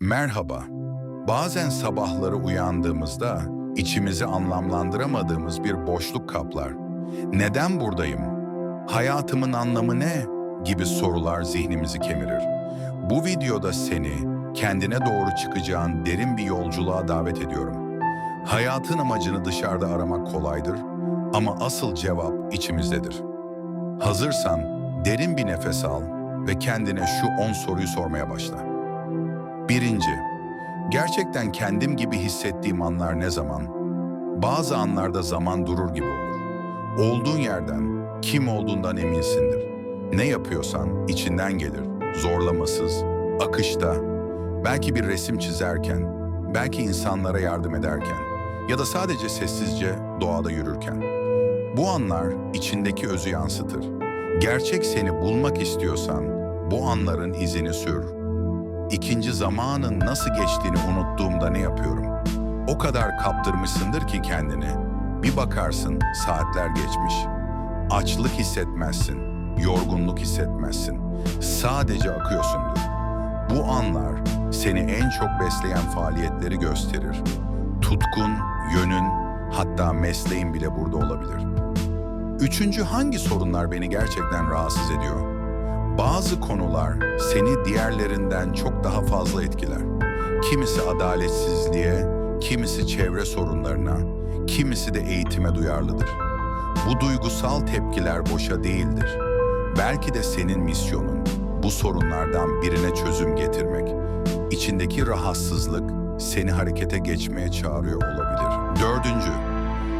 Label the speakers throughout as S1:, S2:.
S1: Merhaba. Bazen sabahları uyandığımızda içimizi anlamlandıramadığımız bir boşluk kaplar. Neden buradayım? Hayatımın anlamı ne? gibi sorular zihnimizi kemirir. Bu videoda seni kendine doğru çıkacağın derin bir yolculuğa davet ediyorum. Hayatın amacını dışarıda aramak kolaydır ama asıl cevap içimizdedir. Hazırsan derin bir nefes al ve kendine şu 10 soruyu sormaya başla. Birinci, gerçekten kendim gibi hissettiğim anlar ne zaman? Bazı anlarda zaman durur gibi olur. Olduğun yerden, kim olduğundan eminsindir. Ne yapıyorsan içinden gelir, zorlamasız, akışta. Belki bir resim çizerken, belki insanlara yardım ederken ya da sadece sessizce doğada yürürken. Bu anlar içindeki özü yansıtır. Gerçek seni bulmak istiyorsan bu anların izini sür. İkinci zamanın nasıl geçtiğini unuttuğumda ne yapıyorum? O kadar kaptırmışsındır ki kendini. Bir bakarsın saatler geçmiş. Açlık hissetmezsin, yorgunluk hissetmezsin. Sadece akıyorsundur. Bu anlar seni en çok besleyen faaliyetleri gösterir. Tutkun, yönün, hatta mesleğin bile burada olabilir. Üçüncü hangi sorunlar beni gerçekten rahatsız ediyor? Bazı konular seni diğerlerinden çok daha fazla etkiler. Kimisi adaletsizliğe, kimisi çevre sorunlarına, kimisi de eğitime duyarlıdır. Bu duygusal tepkiler boşa değildir. Belki de senin misyonun bu sorunlardan birine çözüm getirmek. İçindeki rahatsızlık seni harekete geçmeye çağırıyor olabilir. Dördüncü,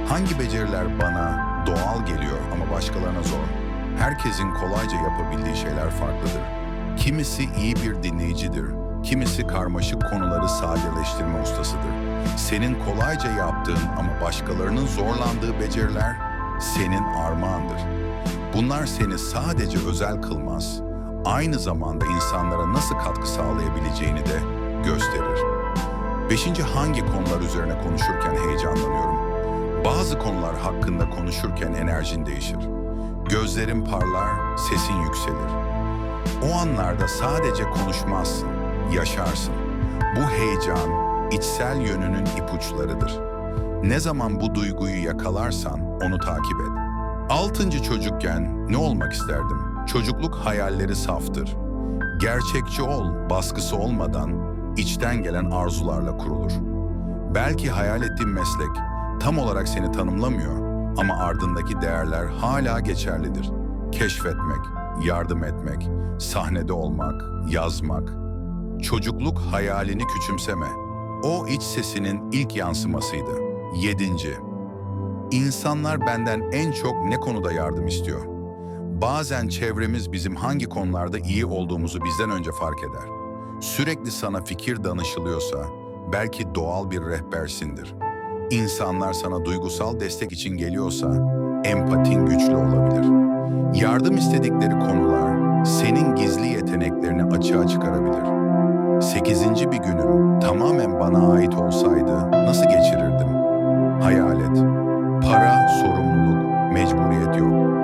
S1: hangi beceriler bana doğal geliyor ama başkalarına zor? Herkesin kolayca yapabildiği şeyler farklıdır. Kimisi iyi bir dinleyicidir, kimisi karmaşık konuları sadeleştirme ustasıdır. Senin kolayca yaptığın ama başkalarının zorlandığı beceriler senin armağandır. Bunlar seni sadece özel kılmaz, aynı zamanda insanlara nasıl katkı sağlayabileceğini de gösterir. Beşinci hangi konular üzerine konuşurken heyecanlanıyorum? Bazı konular hakkında konuşurken enerjin değişir. Gözlerin parlar, sesin yükselir. O anlarda sadece konuşmazsın, yaşarsın. Bu heyecan, içsel yönünün ipuçlarıdır. Ne zaman bu duyguyu yakalarsan onu takip et. Altıncı çocukken ne olmak isterdim? Çocukluk hayalleri saftır. Gerçekçi ol, baskısı olmadan içten gelen arzularla kurulur. Belki hayal ettiğin meslek tam olarak seni tanımlamıyor ama ardındaki değerler hala geçerlidir. Keşfetmek, yardım etmek, sahnede olmak, yazmak. Çocukluk hayalini küçümseme. O iç sesinin ilk yansımasıydı. Yedinci. İnsanlar benden en çok ne konuda yardım istiyor? Bazen çevremiz bizim hangi konularda iyi olduğumuzu bizden önce fark eder. Sürekli sana fikir danışılıyorsa belki doğal bir rehbersindir. İnsanlar sana duygusal destek için geliyorsa empatin güçlü olabilir. Yardım istedikleri konular senin gizli yeteneklerini açığa çıkarabilir. Sekizinci bir günüm tamamen bana ait olsaydı nasıl geçirirdim? Hayal et. Para, sorumluluk, mecburiyet yok.